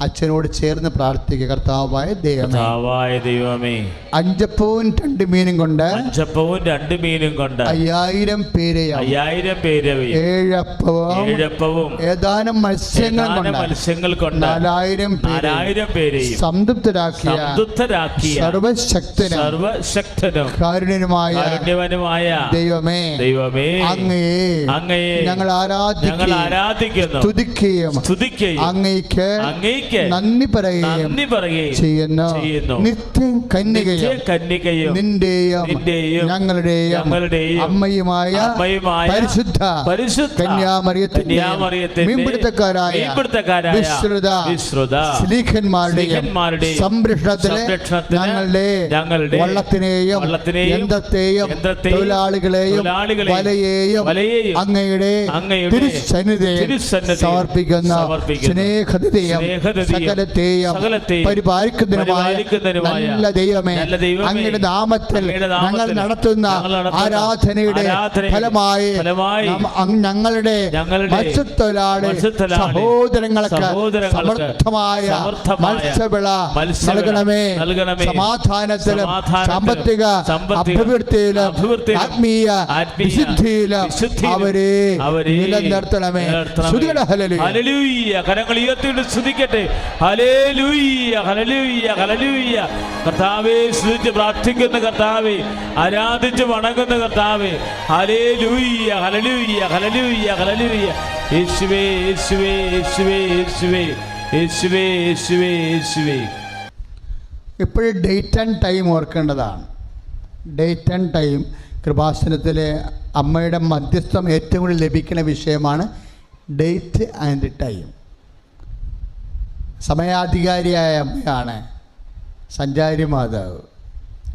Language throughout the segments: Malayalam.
അച്ഛനോട് ചേർന്ന് പ്രാർത്ഥിക്കുക. കർത്താവായ ദൈവമേ. കർത്താവായ ദൈവമേ. അഞ്ചപ്പവും രണ്ട് മീനും കൊണ്ട് അഞ്ചപ്പവും രണ്ട് മീനും കൊണ്ട് അയ്യായിരം പേരെ അയ്യായിരം പേര് ഏഴപ്പവും ഏഴപ്പവും ഏതാനും മത്സ്യങ്ങൾ മത്സ്യങ്ങൾ കൊണ്ട് നാലായിരം നാലായിരം പേര് സംതൃപ്തരാക്കിയ സംതൃപ്തരാക്കിയ സർവശക്തനും സർവശക്തനും കാരുണ്യനുമായ കാരുണ്യവനുമായ ദൈവമേ. ദൈവമേ. അങ്ങയെ അങ്ങയെ ഞങ്ങൾ ഞങ്ങൾ ആരാധിക്കുന്നു. സ്തുതിക്കുകയും സ്തുതിക്കുകയും അങ്ങേക്ക് നന്ദി പറയുകയും നന്ദി പറയുകയും ചെയ്യുന്നു ചെയ്യുന്നു. നിത്യം കന്യകയും കന്യകയും നിന്റെയും നിന്റെയും ഞങ്ങളുടെയും ഞങ്ങളുടെയും അമ്മയുമായ അമ്മയുമായ പരിശുദ്ധ പരിശുദ്ധ കന്യാമറിയത്തിന്റെ കന്യാമറിയത്തിന്റെ മീൻപിടുത്തക്കാരായ മീൻപിടുത്തക്കാരായ വിശ്രുത വിശ്രുത സ്ലീഖന്മാരുടെയും സംരക്ഷണത്തിലെ ഞങ്ങളുടെ ഞങ്ങളുടെ വള്ളത്തിനെയും യന്ത്രത്തെയും തൊഴിലാളികളെയും വലയെയും അങ്ങയുടെ തിരുസന്നിധിയിൽ സമർപ്പിക്കുന്ന സ്നേഹതയും സകലത്തെയും പരിപാലിക്കുന്നതിനുമായ നല്ല ദൈവമേ അങ്ങയുടെ നാമത്തിൽ ഞങ്ങൾ നടത്തുന്ന ആരാധനയുടെ ഫലമായി ഞങ്ങളുടെ മത്സ്യത്തൊഴിലാളി സഹോദരങ്ങൾക്ക് സമർത്ഥമായ മത്സ്യവിള നൽകണമേ. സമാധാനത്തിലും സാമ്പത്തിക അഭിവൃദ്ധിയിലും ആത്മീയ വിശുദ്ധിയിലും അവരെ നിലനിർത്തണമേ. കരങ്ങൾ ഉയർത്തിയിട്ട് സ്തുതിക്കട്ടെ. ഹല്ലേലൂയ ഹല്ലേലൂയ ഹല്ലേലൂയ കർത്താവേ സ്തുതിച്ച് പ്രാർത്ഥിക്കുന്ന കർത്താവേ ആരാധിച്ച് വണങ്ങുന്ന കർത്താവേ ഹല്ലേലൂയ ഹല്ലേലൂയ ഹല്ലേലൂയ ഹല്ലേലൂയ യേശുവേ യേശുവേ യേശുവേ യേശുവേ യേശുവേ യേശുവേ യേശുവേ. ഇപ്പോഴും ഡേറ്റ് ആൻഡ് ടൈം ഓർക്കേണ്ടതാണ്. ഡേറ്റ് ആൻഡ് ടൈം കൃപാസനത്തിലെ അമ്മയുടെ മധ്യസ്ഥം ഏറ്റവും കൂടുതൽ ലഭിക്കുന്ന വിഷയമാണ് ഡേറ്റ് ആൻഡ് ടൈം. സമയാധികാരിയായ അമ്മയാണ് സഞ്ചാരി മാതാവ്.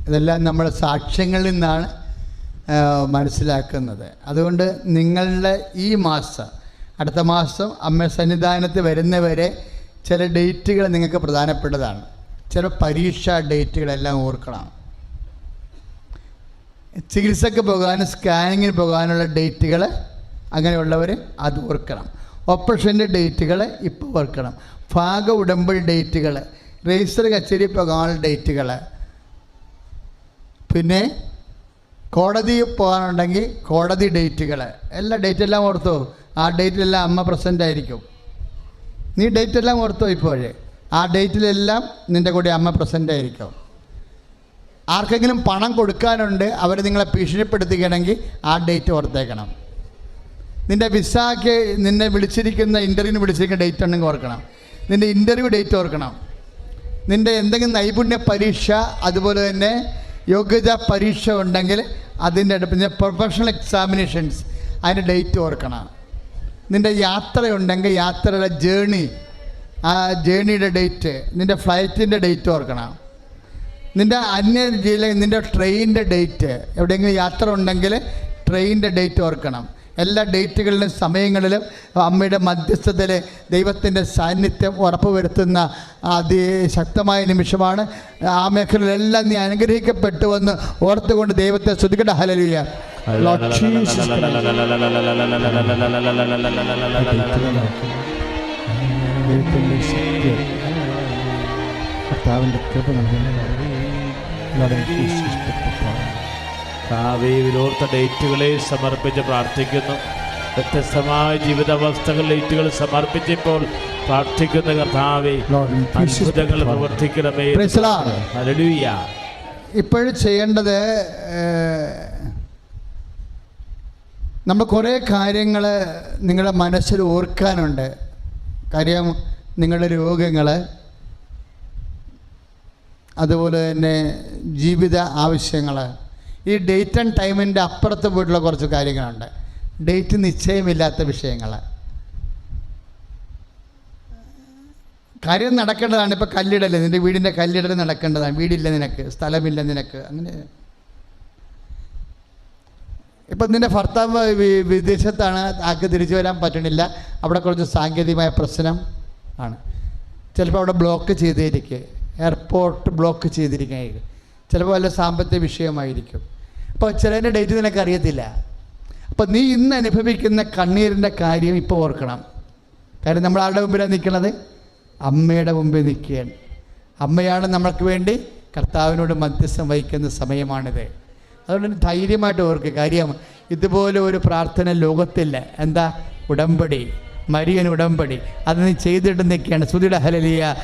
ഇതെല്ലാം നമ്മൾ സാക്ഷ്യങ്ങളിൽ നിന്നാണ് മനസ്സിലാക്കുന്നത്. അതുകൊണ്ട് നിങ്ങളുടെ ഈ മാസം അടുത്ത മാസം അമ്മ സന്നിധാനത്ത് വരുന്നവരെ ചില ഡേറ്റുകൾ നിങ്ങൾക്ക് പ്രധാനപ്പെട്ടതാണ്. ചില പരീക്ഷാ ഡേറ്റുകളെല്ലാം ഓർക്കണം. ചികിത്സക്ക് പോകാനും സ്കാനിങ്ങിന് പോകാനുള്ള ഡേറ്റുകൾ അങ്ങനെയുള്ളവർ അത് ഓർക്കണം. ഓപ്പറേഷന്റെ ഡേറ്റുകൾ ഇപ്പോൾ ഓർക്കണം. ഭാഗ ഉടമ്പടി ഡേറ്റുകൾ രജിസ്റ്റർ കച്ചേരി പോകാനുള്ള ഡേറ്റുകൾ. പിന്നെ കോടതി പോകാനുണ്ടെങ്കിൽ കോടതി ഡേറ്റുകൾ. എല്ലാ ഡേറ്റ് എല്ലാം ഓർത്തു? ആ ഡേറ്റിലെല്ലാം അമ്മ പ്രസന്റ് ആയിരിക്കും. നീ ഡേറ്റ് എല്ലാം ഓർത്തോ ഇപ്പോഴേ? ആ ഡേറ്റിലെല്ലാം നിന്റെ കൂടെ അമ്മ പ്രസന്റ് ആയിരിക്കും. ആർക്കെങ്കിലും പണം കൊടുക്കാനുണ്ട് അവർ നിങ്ങളെ ഭീഷണിപ്പെടുത്തുകയാണെങ്കിൽ ആ ഡേറ്റ് ഓർത്തേക്കണം. നിന്റെ വിസാക്ക് നിന്നെ വിളിച്ചിരിക്കുന്ന ഇന്റർവ്യൂവിന് വിളിച്ചിരിക്കുന്ന ഡേറ്റ് ഉണ്ടെങ്കിൽ ഓർക്കണം. നിന്റെ ഇന്റർവ്യൂ ഡേറ്റ് ഓർക്കണം. നിന്റെ എന്തെങ്കിലും നൈപുണ്യ പരീക്ഷ അതുപോലെ തന്നെ യോഗ്യതാ പരീക്ഷ ഉണ്ടെങ്കിൽ അതിന്റെ പിന്നെ പ്രൊഫഷണൽ എക്സാമിനേഷൻസ് അതിന്റെ ഡേറ്റ് ഓർക്കണം. നിന്റെ യാത്രയുണ്ടെങ്കിൽ യാത്രയുടെ ജേണി ആ ജേണിയുടെ ഡേറ്റ് നിന്റെ ഫ്ലൈറ്റിന്റെ ഡേറ്റ് ഓർക്കണം. നിന്റെ അന്യ ജില്ല നിന്റെ ട്രെയിനിന്റെ ഡേറ്റ് എവിടെയെങ്കിലും യാത്ര ഉണ്ടെങ്കിൽ ട്രെയിനിന്റെ ഡേറ്റ് ഓർക്കണം. എല്ലാ ഡേറ്റുകളിലും സമയങ്ങളിലും അമ്മയുടെ മധ്യസ്ഥതയിൽ ദൈവത്തിന്റെ സാന്നിധ്യം ഉറപ്പുവരുത്തുന്ന അതിശക്തമായ നിമിഷമാണ്. ആ മേഖലയിലെല്ലാം നീ അനുഗ്രഹിക്കപ്പെട്ടുവെന്ന് ഓർത്തുകൊണ്ട് ദൈവത്തെ ശ്രുതികട ഹലലിയ ഭർത്താവിന്റെ കൃപ കർത്താവിന്റെ നൽകുന്നു. കാവേവിലോർത്ത ഡേറ്റുകളെ സമർപ്പിച്ച് പ്രാർത്ഥിക്കുന്നു. വ്യത്യസ്തമായ ജീവിതാവസ്ഥകൾ ഡേറ്റുകൾ സമർപ്പിച്ചപ്പോൾ പ്രാർത്ഥിക്കുന്ന കർത്താവെ അത്ഭുതങ്ങൾ പ്രവർത്തിക്കണമേ ഇപ്പോഴും ചെയ്യേണ്ടത് നമ്മൾ കുറേ കാര്യങ്ങൾ നിങ്ങളുടെ മനസ്സിൽ ഓർക്കാനുണ്ട്. കാര്യം നിങ്ങളുടെ രോഗങ്ങൾ അതുപോലെ തന്നെ ജീവിത ആവശ്യങ്ങൾ ഈ ഡേറ്റ് ആൻഡ് ടൈമിന്റെ അപ്പുറത്ത് പോയിട്ടുള്ള കുറച്ച് കാര്യങ്ങളുണ്ട്. ഡേറ്റ് നിശ്ചയമില്ലാത്ത വിഷയങ്ങൾ കാര്യം നടക്കേണ്ടതാണ്. ഇപ്പോൾ കല്ലിടല്ലേ നിന്റെ വീടിന്റെ കല്ലിടൽ നടക്കേണ്ടതാണ്. വീടില്ല നിനക്ക് സ്ഥലമില്ല നിനക്ക് അങ്ങനെ. ഇപ്പം നിന്റെ ഭർത്താവ് വിദേശത്താണ്. ആൾക്ക് തിരിച്ചു വരാൻ പറ്റണില്ല. അവിടെ കുറച്ച് സാങ്കേതികമായ പ്രശ്നം ആണ്. ചിലപ്പോൾ അവിടെ ബ്ലോക്ക് ചെയ്തിരിക്കുക എയർപോർട്ട് ബ്ലോക്ക് ചെയ്തിരിക്കുക ചിലപ്പോൾ വല്ല സാമ്പത്തിക വിഷയമായിരിക്കും. അപ്പോൾ ചിലതിന്റെ ഡേറ്റ് നിനക്ക് അറിയത്തില്ല. അപ്പോൾ നീ ഇന്ന് അനുഭവിക്കുന്ന കണ്ണീരിന്റെ കാര്യം ഇപ്പോൾ ഓർക്കണം. കാര്യം നമ്മൾ ആരുടെ മുമ്പിലാണ് നിൽക്കുന്നത് അമ്മയുടെ മുമ്പിൽ നിൽക്കുകയാണ്. അമ്മയാണ് നമ്മൾക്ക് വേണ്ടി കർത്താവിനോട് മധ്യസ്ഥം വഹിക്കുന്ന സമയമാണിത്. അതുകൊണ്ട് ധൈര്യമായിട്ട് ഓർക്കുക. കാര്യം ഇതുപോലെ ഒരു പ്രാർത്ഥന ലോകത്തില്ല. എന്താ? ഉടമ്പടി. മരിയൻ ഉടമ്പടി. അത് നീ ചെയ്തിട്ട് നിൽക്കുകയാണ്. ശ്രുതിയുടെ ഹലലിയ.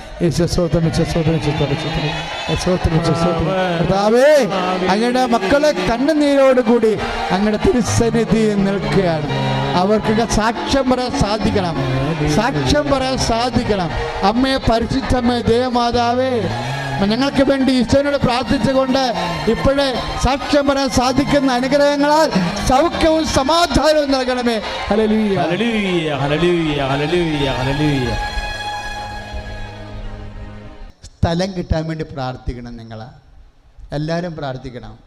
കർത്താവേ അങ്ങയുടെ മക്കളെ കണ്ണുനീരോട് കൂടി അങ്ങയുടെ തിരുസന്നിധിയിൽ നിൽക്കുകയാണ്. അവർക്കൊക്കെ സാക്ഷ്യം പറയാൻ സാധിക്കണം. സാക്ഷ്യം പറയാൻ സാധിക്കണം. അമ്മയെ പരിശുദ്ധമ്മേ ദേവമാതാവേ ഞങ്ങൾക്ക് വേണ്ടി ഈശ്വരനോട് പ്രാർത്ഥിച്ചുകൊണ്ട് ഇപ്പോഴേ സാക്ഷ്യം പറയാൻ സാധിക്കുന്ന അനുഗ്രഹങ്ങളാൽ സൗഖ്യവും സമാധാനവും നൽകണമേ. സ്ഥലം കിട്ടാൻ വേണ്ടി പ്രാർത്ഥിക്കണം നിങ്ങൾ എല്ലാവരും പ്രാർത്ഥിക്കണം.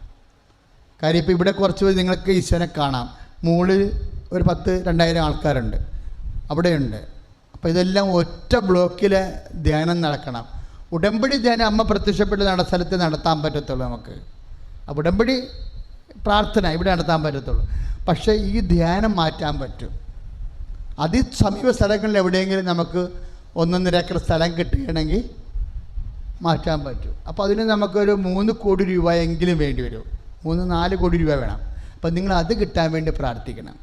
കാര്യം ഇപ്പോൾ ഇവിടെ കുറച്ച് പേര് നിങ്ങൾക്ക് ഈശ്വരനെ കാണാം. മുകളിൽ ഒരു പത്ത് രണ്ടായിരം ആൾക്കാരുണ്ട്. അവിടെയുണ്ട്. അപ്പോൾ ഇതെല്ലാം ഒറ്റ ബ്ലോക്കിലെ ധ്യാനം നടക്കണം. ഉടമ്പടി ധ്യാനം അമ്മ പ്രത്യക്ഷപ്പെട്ട് നട സ്ഥലത്ത് നടത്താൻ പറ്റത്തുള്ളൂ നമുക്ക്. അപ്പോൾ ഉടമ്പടി പ്രാർത്ഥന ഇവിടെ നടത്താൻ പറ്റത്തുള്ളൂ. പക്ഷേ ഈ ധ്യാനം മാറ്റാൻ പറ്റും. അതി സമീപ സ്ഥലങ്ങളിൽ എവിടെയെങ്കിലും നമുക്ക് ഒന്നൊന്നര ഏക്കർ സ്ഥലം കിട്ടുകയാണെങ്കിൽ മാറ്റാൻ പറ്റും. അപ്പോൾ അതിന് നമുക്കൊരു മൂന്ന് കോടി രൂപയെങ്കിലും വേണ്ടി വരും. മൂന്ന് നാല് കോടി രൂപ വേണം. അപ്പം നിങ്ങൾ അത് കിട്ടാൻ വേണ്ടി പ്രാർത്ഥിക്കണം.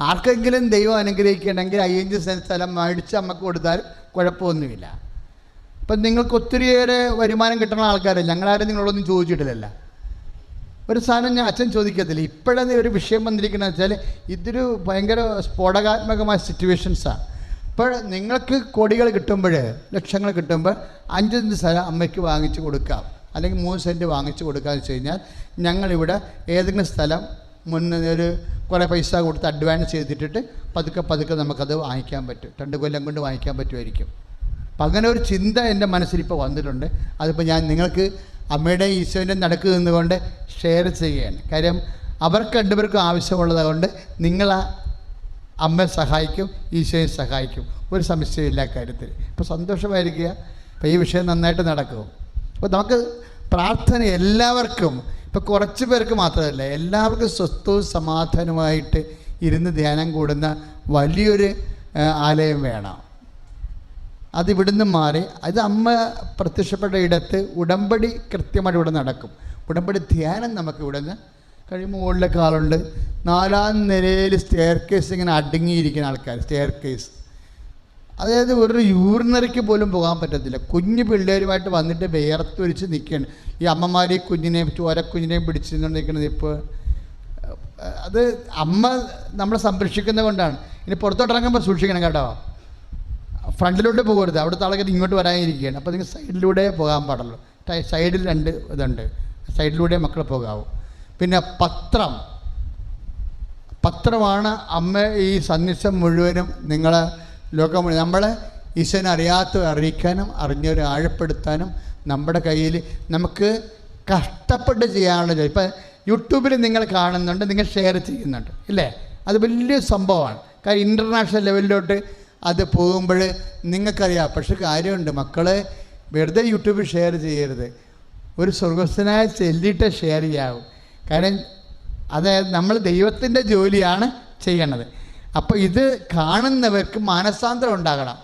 ആർക്കെങ്കിലും ദൈവം അനുഗ്രഹിക്കണമെങ്കിൽ അയ്യഞ്ച് സ്ഥലം മേടിച്ച് നമുക്ക് കൊടുത്താൽ കുഴപ്പമൊന്നുമില്ല. അപ്പം നിങ്ങൾക്ക് ഒത്തിരിയേറെ വരുമാനം കിട്ടുന്ന ആൾക്കാരല്ല? ഞങ്ങളാരും നിങ്ങളോടൊന്നും ചോദിച്ചിട്ടില്ലല്ല. ഒരു സാധനം ഞാൻ അച്ഛൻ ചോദിക്കത്തില്ല. ഇപ്പോഴത്തെ ഒരു വിഷയം വന്നിരിക്കുന്നത് വെച്ചാൽ ഇതൊരു ഭയങ്കര സ്ഫോടകാത്മകമായ സിറ്റുവേഷൻസാണ് ഇപ്പോൾ നിങ്ങൾക്ക് കോടികൾ കിട്ടുമ്പോൾ ലക്ഷങ്ങൾ കിട്ടുമ്പോൾ അഞ്ച് സ്ഥലം അമ്മയ്ക്ക് വാങ്ങിച്ച് കൊടുക്കാം. അല്ലെങ്കിൽ മൂന്ന് സെന്റ് വാങ്ങിച്ച് കൊടുക്കാന്ന് വെച്ച് കഴിഞ്ഞാൽ ഞങ്ങളിവിടെ ഏതെങ്കിലും സ്ഥലം മുന്നേ ഒരു കുറേ പൈസ കൊടുത്ത് അഡ്വാൻസ് ചെയ്തിട്ടിട്ട് പതുക്കെ പതുക്കെ നമുക്കത് വാങ്ങിക്കാൻ പറ്റും. രണ്ട് കൊല്ലം കൊണ്ട് വാങ്ങിക്കാൻ പറ്റുമായിരിക്കും. അപ്പം അങ്ങനെ ഒരു ചിന്ത എന്റെ മനസ്സിൽ ഇപ്പോൾ വന്നിട്ടുണ്ട്. അതിപ്പോൾ ഞാൻ നിങ്ങൾക്ക് അമ്മയുടെ ഈശോന്റെ നടക്ക് നിന്നുകൊണ്ട് ഷെയർ ചെയ്യുകയാണ് കാര്യം അവർക്ക് രണ്ടുപേർക്കും ആവശ്യമുള്ളത് കൊണ്ട് നിങ്ങൾ അമ്മ അമ്മയെ സഹായിക്കും ഈശോയെ സഹായിക്കും. ഒരു സംശയമില്ല കാര്യത്തിൽ. ഇപ്പോൾ സന്തോഷമായിരിക്കുക. അപ്പോൾ ഈ വിഷയം നന്നായിട്ട് നടക്കും. അപ്പോൾ നമുക്ക് പ്രാർത്ഥന എല്ലാവർക്കും ഇപ്പോൾ കുറച്ച് പേർക്ക് മാത്രമല്ല എല്ലാവർക്കും സ്വസ്ഥവും സമാധാനവുമായിട്ട് ഇരുന്ന് ധ്യാനം കൂടുന്ന വലിയൊരു ആലയം വേണം. അത് ഇവിടുന്ന് മാറി. അത് അമ്മ പ്രത്യക്ഷപ്പെട്ട ഇടത്ത് ഉടമ്പടി കൃത്യമായിട്ട് ഇവിടെ നടക്കും. ഉടമ്പടി ധ്യാനം നമുക്ക് ഇവിടുന്ന് കഴിയുമ്പോൾ മുകളിലൊക്കെ കാലുണ്ട് നാലാം നിലയിൽ സ്റ്റെയർ കേസ് ഇങ്ങനെ അടുങ്ങിയിരിക്കുന്ന ആൾക്കാർ സ്റ്റെയർ കേസ് അതായത് ഒരു യൂറിനറിക്ക് പോലും പോകാൻ പറ്റത്തില്ല. കുഞ്ഞു പിള്ളേരുമായിട്ട് വന്നിട്ട് വേർത്തൊരിച്ച് നിൽക്കുകയാണ്. ഈ അമ്മമാർ ഈ കുഞ്ഞിനെയും ചോരക്കുഞ്ഞിനെയും പിടിച്ചു നിൽക്കുന്നത് ഇപ്പോൾ അത് അമ്മ നമ്മളെ സംരക്ഷിക്കുന്നത് കൊണ്ടാണ്. ഇനി പുറത്തോട്ട് ഇറങ്ങുമ്പോൾ സൂക്ഷിക്കണം കേട്ടോ. ഫ്രണ്ടിലോട്ട് പോകരുത്. അവിടുത്തെ ആൾക്കാർ ഇങ്ങോട്ട് വരാനിരിക്കുകയാണ്. അപ്പോൾ നിങ്ങൾ സൈഡിലൂടെ പോകാൻ പാടുള്ളൂ. സൈഡിൽ രണ്ട് ഇതുണ്ട്. സൈഡിലൂടെ മക്കൾ പോകാവൂ. പിന്നെ പത്രം. പത്രമാണ് അമ്മ ഈ സന്ദേശം മുഴുവനും നിങ്ങളെ ലോകം നമ്മളെ ഈശ്വരനെ അറിയാത്ത അറിയിക്കാനും അറിഞ്ഞവരെ ആഴപ്പെടുത്താനും നമ്മുടെ കയ്യിൽ നമുക്ക് കഷ്ടപ്പെട്ട് ചെയ്യാനുള്ള ഇപ്പം യൂട്യൂബിൽ നിങ്ങൾ കാണുന്നുണ്ട് നിങ്ങൾ ഷെയർ ചെയ്യുന്നുണ്ട്. ഇല്ലേ? അത് വലിയ സംഭവമാണ്. കാര്യം ഇന്റർനാഷണൽ ലെവലിലോട്ട് അത് പോകുമ്പോൾ നിങ്ങൾക്കറിയാം. പക്ഷെ കാര്യമുണ്ട്. മക്കളെ വെറുതെ യൂട്യൂബിൽ ഷെയർ ചെയ്യരുത്. ഒരു സ്വർഗസ്ഥനായ ചെല്ലിട്ട് ഷെയർ ചെയ്യാവും. കാരണം അതായത് നമ്മൾ ദൈവത്തിന്റെ ജോലിയാണ് ചെയ്യണത്. അപ്പോൾ ഇത് കാണുന്നവർക്ക് മാനസാന്തരം ഉണ്ടാകണം.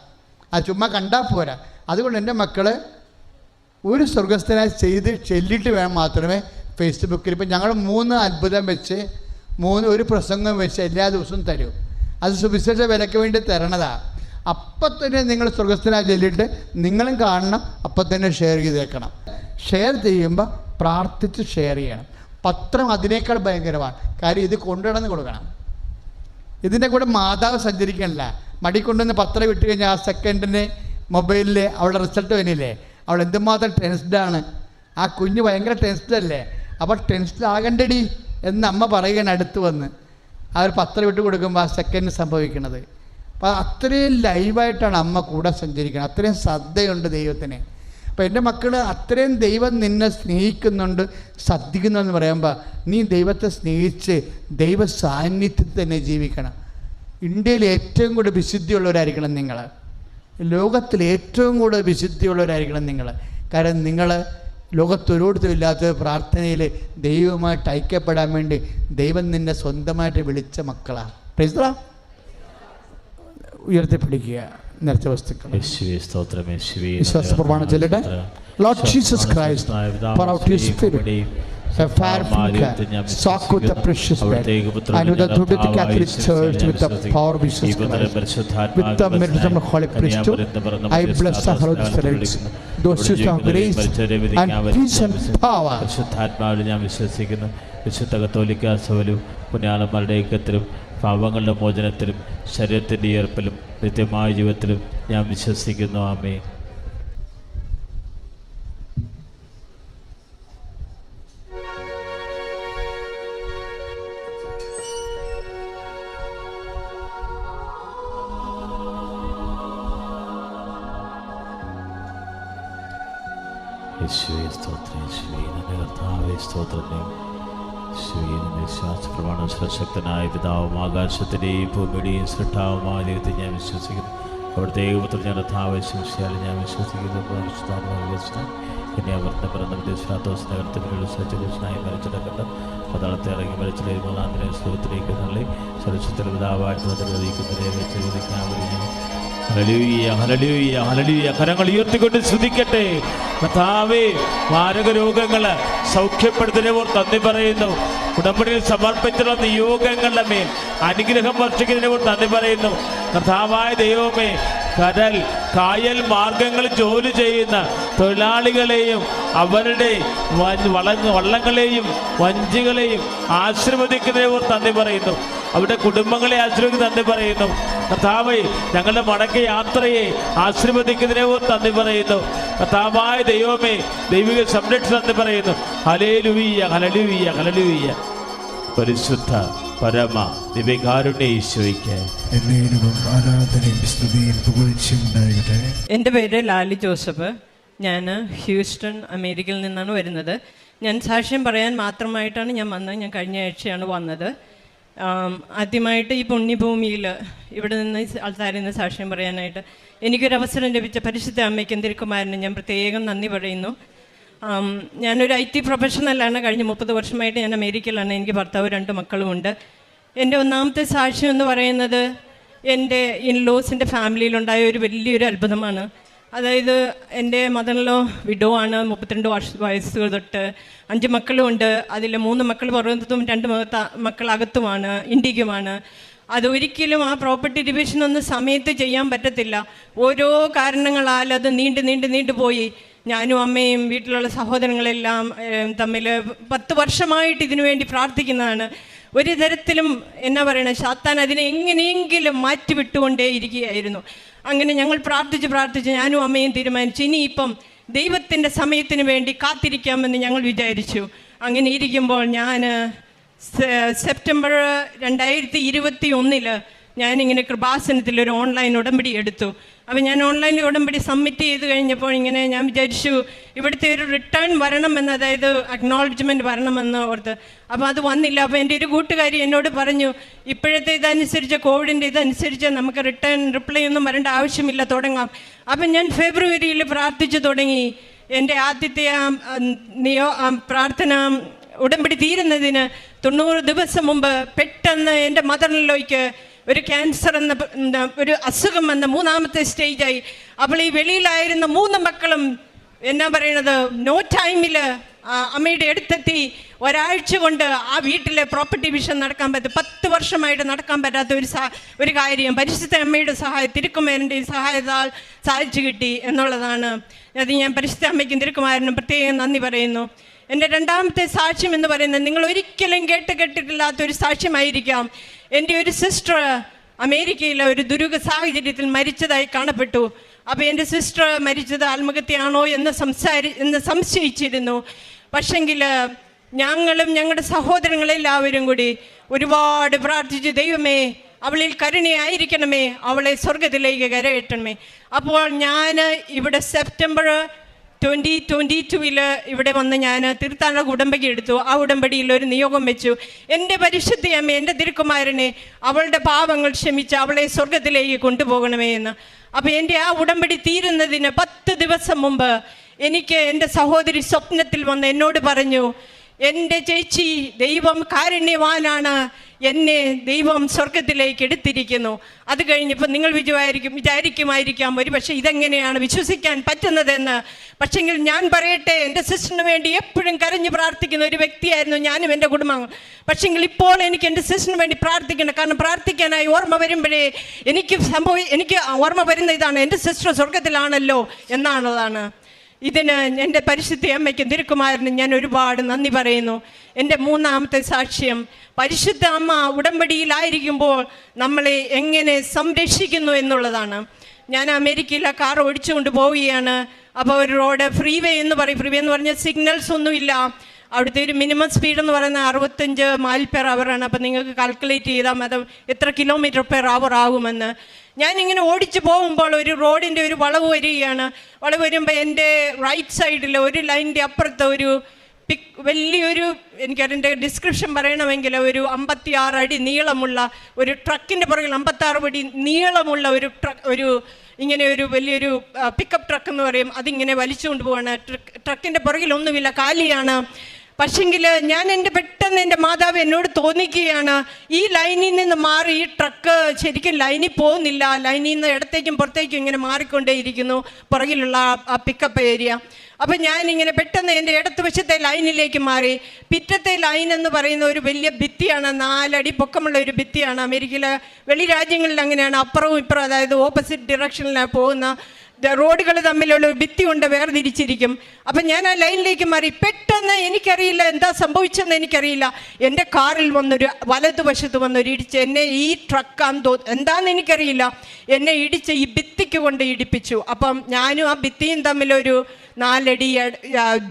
ആ ചുമ്മാ കണ്ടാൽ പോരാ. അതുകൊണ്ട് എന്റെ മക്കൾ ഒരു സ്വർഗസ്ഥനായി ചെയ്ത് ചെല്ലിട്ട് വേണം മാത്രമേ ഫേസ്ബുക്കിൽ. ഇപ്പം ഞങ്ങൾ മൂന്ന് അത്ഭുതം വെച്ച് മൂന്ന് ഒരു പ്രസംഗം വെച്ച് എല്ലാ ദിവസവും തരും. അത് സുവിശേഷ വിലയ്ക്ക് വേണ്ടി തരണതാ. അപ്പം തന്നെ നിങ്ങൾ സ്വർഗസ്ഥനായി ചെല്ലിട്ട് നിങ്ങളും കാണണം അപ്പം തന്നെ ഷെയർ ചെയ്തേക്കണം. ഷെയർ ചെയ്യുമ്പോൾ പ്രാർത്ഥിച്ച് ഷെയർ ചെയ്യണം. പത്രം അതിനേക്കാൾ ഭയങ്കരമാണ്. കാര്യം ഇത് കൊണ്ടുനടന്ന് കൊടുക്കണം. ഇതിന്റെ കൂടെ മാതാവ് സഞ്ചരിക്കണില്ല. മടി കൊണ്ടുവന്ന് പത്രം വിട്ട് കഴിഞ്ഞാൽ ആ സെക്കൻഡിന് മൊബൈലിൽ അവളുടെ റിസൾട്ട് വന്നില്ലേ അവൾ എന്തുമാത്രം ടെൻസ്ഡാണ് ആ കുഞ്ഞ് ഭയങ്കര ടെൻസ്ഡല്ലേ അപ്പോൾ ടെൻസ്ഡ് ആകണ്ടടി എന്ന് അമ്മ പറയുകയാണ് അടുത്ത് വന്ന്. ആ ഒരു പത്ര വിട്ട് കൊടുക്കുമ്പോൾ ആ സെക്കൻഡ് സംഭവിക്കുന്നത് അപ്പോൾ അത്രയും ലൈവായിട്ടാണ് അമ്മ കൂടെ സഞ്ചരിക്കുന്നത് അത്രയും ശ്രദ്ധയുണ്ട് ദൈവത്തിന്. അപ്പോൾ എന്റെ മക്കൾ അത്രയും ദൈവം നിന്നെ സ്നേഹിക്കുന്നുണ്ട് ശ്രദ്ധിക്കുന്നു എന്ന് പറയുമ്പോൾ നീ ദൈവത്തെ സ്നേഹിച്ച് ദൈവ സാന്നിധ്യത്തിൽ തന്നെ ജീവിക്കണം. ഇന്ത്യയിൽ ഏറ്റവും കൂടുതൽ വിശുദ്ധിയുള്ളവരായിരിക്കണം നിങ്ങൾ ലോകത്തിൽ ഏറ്റവും കൂടുതൽ വിശുദ്ധിയുള്ളവരായിരിക്കണം നിങ്ങൾ കാരണം നിങ്ങൾ ലോകത്തൊരിടത്തും ഇല്ലാത്ത പ്രാർത്ഥനയിൽ ദൈവമായിട്ട് ഐക്യപ്പെടാൻ വേണ്ടി ദൈവം നിന്നെ സ്വന്തമായിട്ട് വിളിച്ച മക്കളാണ് പ്രൈസ്തലാ ഉയർത്തിപ്പിടിക്കുക. നിറച്ച വസ്തുക്കൾ വിശ്വാസ പ്രമാണം ചൊല്ലട്ടെ? Lord Jesus Christ, ഞാൻ വിശ്വസിക്കുന്നു. വിശുദ്ധ കത്തോലിക്കാസവലും പുണ്യാളന്മാരുടെ ഐക്യത്തിലും പാവങ്ങളുടെ മോചനത്തിലും ശരീരത്തിന്റെ ഈർപ്പിലും നിത്യമായ ജീവിതത്തിലും ഞാൻ വിശ്വസിക്കുന്നു. ആമേ യേശുവേ പിതാവും ആകാശത്തിന്റെയും ഭൂമിയുടെയും സൃഷ്ടാവുമായ ദൈവത്തെ ഞാൻ വിശ്വസിക്കുന്നു അവിടുത്തെ ഏകപുത്ര ഞാൻ കർത്താവ് ഞാൻ വിശ്വസിക്കുന്നു കന്യാവർത്തന പറഞ്ഞ വിദേശാത്തോസ് നഗരത്തിന് സജ്ജനായി മരിച്ചിടക്കണ്ട പതാളത്തെ ഇറങ്ങി മരിച്ചിലെ മൂന്നാം ദിനം സുഖത്തിലേക്ക് തള്ളി സുരക്ഷിതത്തിൽ പിതാവായിട്ട് നിർവഹിക്കുന്നതിനെ വെച്ച് ചോദിക്കാൻ ഞാൻ. കരങ്ങൾ ഉയർത്തിക്കൊണ്ട് ശ്രദ്ധിക്കട്ടെ കഥാവേ മാരക രോഗങ്ങൾ സൗഖ്യപ്പെടുത്തുന്നവർ തന്നി പറയുന്നു. ഉടമ്പടിയിൽ സമർപ്പിച്ചുള്ള നിയോഗങ്ങളുടെ മേൽ അനുഗ്രഹം വർഷിക്കുന്നതിനവർ നന്ദി പറയുന്നു. കഥാവായ ദൈവമേ കടൽ കായൽ മാർഗങ്ങളിൽ ജോലി ചെയ്യുന്ന തൊഴിലാളികളെയും അവരുടെ വള്ളങ്ങളെയും വഞ്ചികളെയും ആശീർവദിക്കുന്നവർ നന്ദി പറയുന്നു. അവരുടെ കുടുംബങ്ങളെ ആശീർവദിക്കുന്ന നന്ദി പറയുന്നു. കർത്താവേ ഞങ്ങളുടെ മടക്ക യാത്രയെ ആശ്രമിക്കുന്നതിനെയും നന്ദി പറയുന്നു. കർത്താവായ ദൈവമേ ദൈവിക സംരക്ഷണം നന്ദി പറയുന്നു. ഹലേലുവീയ ഹലലുവീയ ഹലലുവീയ പരിശുദ്ധ പരമ ദിവ്യകാരുണ്യ ഈശോയ്ക്ക്. എന്നേരും ആരാധനയും സ്തുതിയും പുകഴ്ചയും എന്റെ പേര് ലാലി ജോസഫ്. ഞാൻ ഹ്യൂസ്റ്റൺ അമേരിക്കയിൽ നിന്നാണ് വരുന്നത്. ഞാൻ സാക്ഷ്യം പറയാൻ മാത്രമായിട്ടാണ് ഞാൻ വന്നത്. ഞാൻ കഴിഞ്ഞ ആഴ്ചയാണ് വന്നത്. ആദ്യമായിട്ട് ഈ പുണ്യഭൂമിയിൽ ഇവിടെ നിന്ന് നിന്ന് സാക്ഷ്യം പറയാനായിട്ട് എനിക്കൊരു അവസരം ലഭിച്ച പരിശുദ്ധ അമ്മയ്ക്കും തിരുക്കുമാരനും ഞാൻ പ്രത്യേകം നന്ദി പറയുന്നു. ഞാനൊരു ഐ ടി പ്രൊഫഷണലാണ്. കഴിഞ്ഞ മുപ്പത് വർഷമായിട്ട് ഞാൻ അമേരിക്കയിലാണ്. എനിക്ക് ഭർത്താവ് രണ്ട് മക്കളുമുണ്ട് എന്റെ ഒന്നാമത്തെ സാക്ഷ്യം എന്ന് പറയുന്നത് എന്റെ ഇൻലോസിന്റെ ഫാമിലിയിലുണ്ടായ ഒരു വലിയൊരു അത്ഭുതമാണ്. അതായത് എന്റെ മദറിലോ വിഡോ ആണ്. മുപ്പത്തിരണ്ട് വർഷ വയസ്സ് തൊട്ട് അഞ്ച് മക്കളും ഉണ്ട്. അതിൽ മൂന്ന് മക്കൾ പുറത്തും രണ്ട് മക്കൾ അകത്തുമാണ് ഇന്ത്യക്കുമാണ്. അതൊരിക്കലും ആ പ്രോപ്പർട്ടി ഡിവിഷൻ ഒന്നും സമയത്ത് ചെയ്യാൻ പറ്റത്തില്ല. ഓരോ കാരണങ്ങളാൽ അത് നീണ്ടു നീണ്ടു നീണ്ടു പോയി. ഞാനും അമ്മയും വീട്ടിലുള്ള സഹോദരങ്ങളെല്ലാം തമ്മിൽ പത്ത് വർഷമായിട്ട് ഇതിനു വേണ്ടി പ്രാർത്ഥിക്കുന്നതാണ്. ഒരു തരത്തിലും എന്നാ പറയണേ ശാത്താൻ അതിനെ എങ്ങനെയെങ്കിലും മാറ്റിവിട്ടുകൊണ്ടേ ഇരിക്കുകയായിരുന്നു അങ്ങനെ ഞങ്ങൾ പ്രാർത്ഥിച്ച് പ്രാർത്ഥിച്ച് ഞാനും അമ്മയും തീരുമാനിച്ചു. ഇനിയിപ്പം ദൈവത്തിന്റെ സമയത്തിന് വേണ്ടി കാത്തിരിക്കാമെന്ന് ഞങ്ങൾ വിചാരിച്ചു. അങ്ങനെ ഇരിക്കുമ്പോൾ ഞാൻ സെപ്റ്റംബർ രണ്ടായിരത്തി ഇരുപത്തി ഒന്നിൽ ഞാനിങ്ങനെ കൃപാസനത്തിൽ ഒരു ഓൺലൈൻ ഉടമ്പടി എടുത്തു. അപ്പോൾ ഞാൻ ഓൺലൈനിൽ ഉടമ്പടി സബ്മിറ്റ് ചെയ്ത് കഴിഞ്ഞപ്പോൾ ഇങ്ങനെ ഞാൻ വിചാരിച്ചു ഇവിടുത്തെ ഒരു റിട്ടേൺ വരണമെന്ന് അതായത് അക്നോളജ്മെന്റ് വരണമെന്ന് ഓർത്ത്. അപ്പോൾ അത് വന്നില്ല. അപ്പോൾ എന്റെ ഒരു കൂട്ടുകാരി എന്നോട് പറഞ്ഞു ഇപ്പോഴത്തെ ഇതനുസരിച്ച് കോവിഡിന്റെ ഇതനുസരിച്ച് നമുക്ക് റിട്ടേൺ റിപ്ലൈ ഒന്നും വരേണ്ട ആവശ്യമില്ല തുടങ്ങാം. അപ്പം ഞാൻ ഫെബ്രുവരിയിൽ പ്രാർത്ഥിച്ചു തുടങ്ങി. എന്റെ ആദ്യത്തെ ആ നിയോ പ്രാർത്ഥന ഉടമ്പടി തീരുന്നതിന് തൊണ്ണൂറ് ദിവസം മുമ്പ് പെട്ടെന്ന് എന്റെ മദറിലേക്ക് ഒരു ക്യാൻസർ എന്ന ഒരു അസുഖം വന്ന മൂന്നാമത്തെ സ്റ്റേജായി അപ്പോൾ ഈ വെളിയിലായിരുന്ന മൂന്ന് മക്കളും എന്നാ പറയണത് നോ ടൈമിൽ അമ്മയുടെ അടുത്തെത്തി. ഒരാഴ്ച കൊണ്ട് ആ വീട്ടിലെ പ്രോപ്പർട്ടി വിഷൻ നടക്കാൻ പറ്റും പത്ത് വർഷമായിട്ട് നടക്കാൻ പറ്റാത്ത ഒരു ഒരു കാര്യം. പരിശുദ്ധ അമ്മയുടെ സഹായം തിരുക്കുമാരന്റെയും സഹായത്താൽ സാധിച്ചു കിട്ടി എന്നുള്ളതാണ്. അത് ഞാൻ പരിശുദ്ധ അമ്മയ്ക്കും തിരുക്കുമാരനും പ്രത്യേകം നന്ദി പറയുന്നു. എന്റെ രണ്ടാമത്തെ സാക്ഷ്യം എന്ന് പറയുന്നത് നിങ്ങൾ ഒരിക്കലും കേട്ട് കേട്ടിട്ടില്ലാത്ത ഒരു സാക്ഷ്യമായിരിക്കാം. എന്റെ ഒരു സിസ്റ്റർ അമേരിക്കയിലെ ഒരു ദുരൂഹ സാഹചര്യത്തിൽ മരിച്ചതായി കാണപ്പെട്ടു. അപ്പോൾ എന്റെ സിസ്റ്റർ മരിച്ചത് ആത്മഹത്യയാണോ എന്ന് സംസാരി എന്ന് സംശയിച്ചിരുന്നു. പക്ഷെങ്കിൽ ഞങ്ങളും ഞങ്ങളുടെ സഹോദരങ്ങളെല്ലാവരും കൂടി ഒരുപാട് പ്രാർത്ഥിച്ചു ദൈവമേ അവളിൽ കരുണയായിരിക്കണമേ അവളെ സ്വർഗത്തിലേക്ക് കരകയറ്റണമേ അപ്പോൾ ഞാൻ ഇവിടെ സെപ്റ്റംബർ ട്വന്റി ട്വന്റി ടുവിൽ ഇവിടെ വന്ന് ഞാൻ തീർത്ഥാടന ഉടമ്പടി എടുത്തു. ആ ഉടമ്പടിയിൽ ഒരു നിയോഗം വെച്ചു. എന്റെ പരിശുദ്ധിയമ്മ എന്റെ തിരുക്കുമാരനെ അവളുടെ പാവങ്ങൾ ക്ഷമിച്ച് അവളെ സ്വർഗത്തിലേക്ക് കൊണ്ടുപോകണമേ എന്ന്. അപ്പോൾ എന്റെ ആ ഉടമ്പടി തീരുന്നതിന് പത്ത് ദിവസം മുമ്പ് എനിക്ക് എന്റെ സഹോദരി സ്വപ്നത്തിൽ വന്ന് എന്നോട് പറഞ്ഞു എന്റെ ചേച്ചി ദൈവം കാരുണ്യവാനാണ്. എന്നെ ദൈവം സ്വർഗത്തിലേക്ക് എടുത്തിരിക്കുന്നു. അത് കഴിഞ്ഞപ്പോൾ നിങ്ങൾ വിചാരിക്കും വിചാരിക്കുമായിരിക്കാം. ഒരു പക്ഷേ ഇതെങ്ങനെയാണ് വിശ്വസിക്കാൻ പറ്റുന്നതെന്ന്. പക്ഷെങ്കിൽ ഞാൻ പറയട്ടെ എന്റെ സിസ്റ്ററിന് വേണ്ടി എപ്പോഴും കരഞ്ഞ് പ്രാർത്ഥിക്കുന്ന ഒരു വ്യക്തിയായിരുന്നു ഞാനും എന്റെ കുടുംബം. പക്ഷെങ്കിൽ ഇപ്പോൾ എനിക്ക് എന്റെ സിസ്റ്ററിന് വേണ്ടി പ്രാർത്ഥിക്കണം. കാരണം പ്രാർത്ഥിക്കാനായി ഓർമ്മ വരുമ്പോഴേ എനിക്ക് സംഭവം എനിക്ക് ഓർമ്മ വരുന്ന ഇതാണ് എന്റെ സിസ്റ്റർ സ്വർഗത്തിലാണല്ലോ എന്നാണതാണ് ഇതിന് എന്റെ പരിശുദ്ധി അമ്മയ്ക്കും തിരുക്കുമാരനും ഞാൻ ഒരുപാട് നന്ദി പറയുന്നു. എന്റെ മൂന്നാമത്തെ സാക്ഷ്യം പരിശുദ്ധ അമ്മ ഉടമ്പടിയിലായിരിക്കുമ്പോൾ നമ്മളെ എങ്ങനെ സംരക്ഷിക്കുന്നു എന്നുള്ളതാണ്. ഞാൻ അമേരിക്കയിലെ കാർ ഓടിച്ചുകൊണ്ട് പോവുകയാണ്. അപ്പോൾ ഒരു റോഡ് ഫ്രീ വേ എന്ന് പറയും. ഫ്രീ വേ എന്ന് പറഞ്ഞാൽ സിഗ്നൽസ് ഒന്നുമില്ല. അവിടുത്തെ ഒരു മിനിമം സ്പീഡ് എന്ന് പറയുന്നത് അറുപത്തഞ്ച് മൈൽ പെർ അവറാണ് അപ്പോൾ നിങ്ങൾക്ക് കാൽക്കുലേറ്റ് ചെയ്താൽ മതം എത്ര കിലോമീറ്റർ പെർ അവർ ആകുമെന്ന്. ഞാനിങ്ങനെ ഓടിച്ചു പോകുമ്പോൾ ഒരു റോഡിന്റെ ഒരു വളവ് വരികയാണ്. വളവ് വരുമ്പോൾ എന്റെ റൈറ്റ് സൈഡിൽ ഒരു ലൈന്റെ അപ്പുറത്ത് ഒരു പിക് വലിയൊരു എനിക്കതിന്റെ ഡിസ്ക്രിപ്ഷൻ പറയണമെങ്കിൽ ഒരു അമ്പത്തി ആറ് അടി നീളമുള്ള ഒരു ട്രക്കിന്റെ പുറകിൽ അമ്പത്താറ് അടി നീളമുള്ള ഒരു ട്രക്ക് ഒരു ഇങ്ങനെ ഒരു വലിയൊരു പിക്കപ്പ് ട്രക്ക് എന്ന് പറയും. അതിങ്ങനെ വലിച്ചുകൊണ്ട് പോവാണ്. ട്രക്കിന്റെ പുറകിൽ ഒന്നുമില്ല കാലിയാണ്. പക്ഷെങ്കിൽ ഞാൻ എന്റെ പെട്ടെന്ന് എന്റെ മാതാവ് എന്നോട് തോന്നിക്കുകയാണ് ഈ ലൈനിൽ നിന്ന് മാറി ഈ ട്രക്ക് ശരിക്കും ലൈനിൽ പോകുന്നില്ല ലൈനിൽ നിന്ന് ഇടത്തേക്കും പുറത്തേക്കും ഇങ്ങനെ മാറിക്കൊണ്ടേയിരിക്കുന്നു പുറകിലുള്ള ആ പിക്കപ്പ് ഏരിയ അപ്പം ഞാനിങ്ങനെ പെട്ടെന്ന് എന്റെ ഇടത്ത് വശത്തെ ലൈനിലേക്ക് മാറി. പിറ്റത്തെ ലൈൻ എന്ന് പറയുന്ന ഒരു വലിയ ഭിത്തിയാണ് നാലടി പൊക്കമുള്ള ഒരു ഭിത്തിയാണ്. അമേരിക്കയിലെ വെളി രാജ്യങ്ങളിൽ അങ്ങനെയാണ് അപ്പുറവും ഇപ്പുറവും അതായത് ഓപ്പോസിറ്റ് ഡിറക്ഷനിലാണ് പോകുന്ന റോഡുകൾ തമ്മിലുള്ള ഭിത്തി കൊണ്ട് വേർതിരിച്ചിരിക്കും. അപ്പം ഞാൻ ആ ലൈനിലേക്ക് മാറി. പെട്ടെന്ന് എനിക്കറിയില്ല എന്താ സംഭവിച്ചെന്ന് എനിക്കറിയില്ല. എന്റെ കാറിൽ വന്നൊരു വലതുവശത്ത് വന്നൊരു ഇടിച്ച് എന്നെ ഈ ട്രക്കാന്ന് തോ എന്താണെന്ന് എനിക്കറിയില്ല. എന്നെ ഇടിച്ച് ഈ ഭിത്തിക്ക് കൊണ്ട് ഇടിപ്പിച്ചു. അപ്പം ഞാനും ആ ഭിത്തിയും തമ്മിലൊരു നാലടി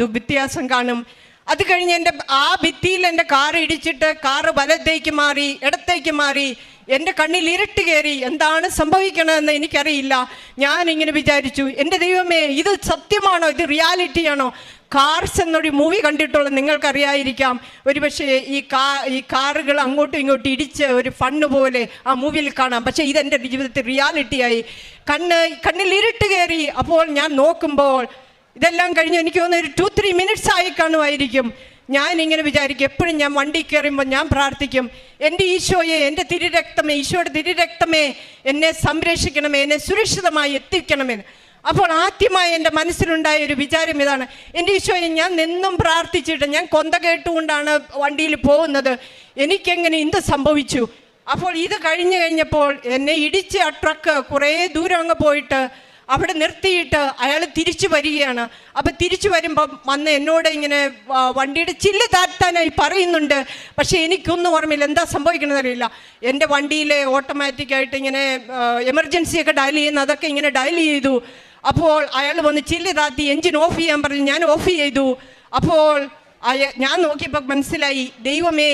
വ്യത്യാസം കാണും. അത് കഴിഞ്ഞ് എന്റെ ആ ഭിത്തിയിൽ എന്റെ കാർ ഇടിച്ചിട്ട് കാറ് വലത്തേക്ക് മാറി ഇടത്തേക്ക് മാറി. എന്റെ കണ്ണിൽ ഇരുട്ട് കയറി എന്താണ് സംഭവിക്കണമെന്ന് എനിക്കറിയില്ല. ഞാൻ ഇങ്ങനെ വിചാരിച്ചു എന്റെ ദൈവമേ ഇത് സത്യമാണോ? ഇത് റിയാലിറ്റിയാണോ? കാർസ് എന്നൊരു മൂവി കണ്ടിട്ടുള്ള നിങ്ങൾക്കറിയായിരിക്കാം. ഒരുപക്ഷെ ഈ കാ ഈ കാറുകൾ അങ്ങോട്ടും ഇങ്ങോട്ടും ഇടിച്ച് ഒരു ഫണ്ണ് പോലെ ആ മൂവിയിൽ കാണാം. പക്ഷേ ഇതെന്റെ ജീവിതത്തിൽ റിയാലിറ്റിയായി. കണ്ണ് കണ്ണിൽ ഇരുട്ട് കയറി. അപ്പോൾ ഞാൻ നോക്കുമ്പോൾ ഇതെല്ലാം കഴിഞ്ഞ് എനിക്ക് തോന്നുന്നു ഒരു ടു ത്രീ മിനിറ്റ്സ് ആയി കാണുമായിരിക്കും. ഞാൻ ഇങ്ങനെ വിചാരിക്കും എപ്പോഴും ഞാൻ വണ്ടി കയറുമ്പോൾ ഞാൻ പ്രാർത്ഥിക്കും എന്റെ ഈശോയെ എന്റെ തിരുരക്തമേ ഈശോയുടെ തിരുരക്തമേ എന്നെ സംരക്ഷിക്കണമേ എന്നെ സുരക്ഷിതമായി എത്തിക്കണമെന്ന്. അപ്പോൾ ആദ്യമായി എന്റെ മനസ്സിലുണ്ടായ ഒരു വിചാരം ഇതാണ് എന്റെ ഈശോയെ ഞാൻ നിന്നും പ്രാർത്ഥിച്ചിട്ട് ഞാൻ കൊന്ത കേട്ടുകൊണ്ടാണ് വണ്ടിയിൽ പോകുന്നത് എനിക്കെങ്ങനെ എന്ത് സംഭവിച്ചു? അപ്പോൾ ഇത് കഴിഞ്ഞു കഴിഞ്ഞപ്പോൾ എന്നെ ഇടിച്ച് ആ ട്രക്ക് കുറേ ദൂരം അങ്ങ് പോയിട്ട് അവിടെ നിർത്തിയിട്ട് അയാൾ തിരിച്ചു വരികയാണ്. അപ്പം തിരിച്ചു വരുമ്പം വന്ന് എന്നോട് ഇങ്ങനെ വണ്ടിയുടെ ചില്ല് താഴ്ത്താനായി പറയുന്നുണ്ട്. പക്ഷേ എനിക്കൊന്നും ഓർമ്മയില്ല. എന്താ സംഭവിക്കണമെന്ന് അറിയില്ല. എന്റെ വണ്ടിയിലെ ഓട്ടോമാറ്റിക്കായിട്ട് ഇങ്ങനെ എമർജൻസി ഒക്കെ ഡയൽ ചെയ്യുന്ന അതൊക്കെ ഇങ്ങനെ ഡയൽ ചെയ്തു. അപ്പോൾ അയാൾ വന്ന് ചില്ല് താത്തി എൻജിൻ ഓഫ് ചെയ്യാൻ പറഞ്ഞു. ഞാൻ ഓഫ് ചെയ്തു. അപ്പോൾ ഞാൻ നോക്കിയപ്പോൾ മനസ്സിലായി. ദൈവമേ